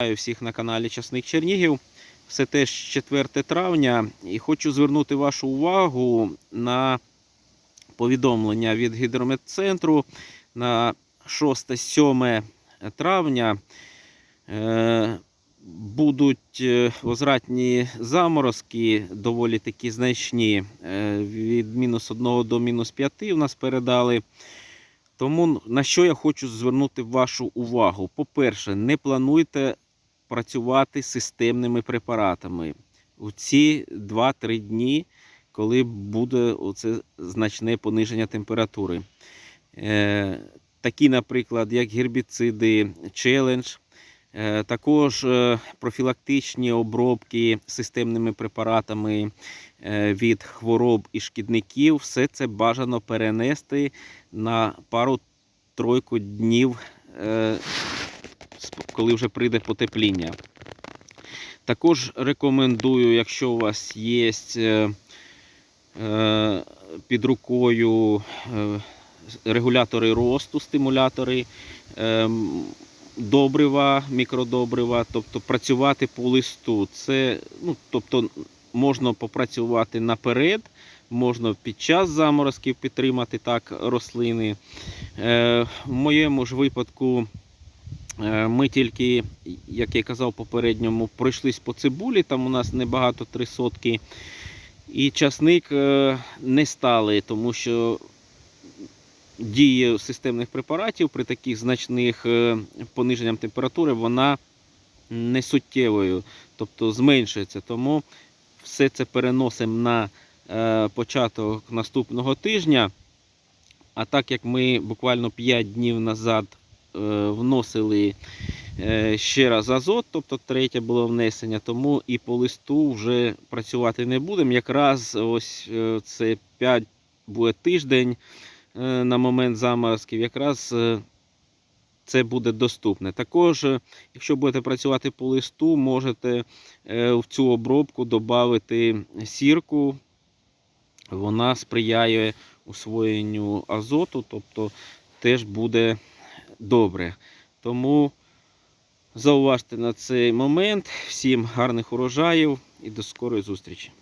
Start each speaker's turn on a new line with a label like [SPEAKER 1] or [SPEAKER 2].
[SPEAKER 1] Вітаю всіх на каналі Часник Чернігів. Все теж 4 травня і хочу звернути вашу увагу на повідомлення від гідрометцентру на 6-7 травня. Е, Будуть е, возвратні заморозки, доволі такі значні. Е, Від мінус 1 до мінус 5 у нас передали. Тому на що я хочу звернути вашу увагу? По-перше, не плануйте працювати системними препаратами у ці 2-3 дні, коли буде оце значне пониження температури. Е, такі, наприклад, як гербіциди, челендж, е, також е, профілактичні обробки системними препаратами від хвороб і шкідників, все це бажано перенести на пару-тройку днів, коли вже прийде потепління. Також рекомендую, якщо у вас є е, е, під рукою е, регулятори росту, стимулятори, е, добрива, мікродобрива, тобто працювати по листу. Це, ну, тобто, можна попрацювати наперед, можна під час заморозків підтримати так рослини. В моєму ж випадку ми тільки, як я казав попередньому, пройшлись по цибулі, там у нас небагато три сотки. І часник е, не стали, тому що дія системних препаратів при таких значних е, пониженням температури вона не суттєвою, тобто зменшується. Тому все це переносимо на е, початок наступного тижня. А так як ми буквально 5 днів назад е, вносили е, ще раз азот, тобто третє було внесення, тому і по листу вже працювати не будемо. Якраз ось е, це 5 буде тиждень е, на момент заморозків, якраз е, це буде доступне. Також, е, якщо будете працювати по листу, можете е, в цю обробку додати сірку. Вона сприяє усвоєнню азоту, тобто теж буде добре. Тому зауважте на цей момент. Всім гарних урожаїв і до скорої зустрічі!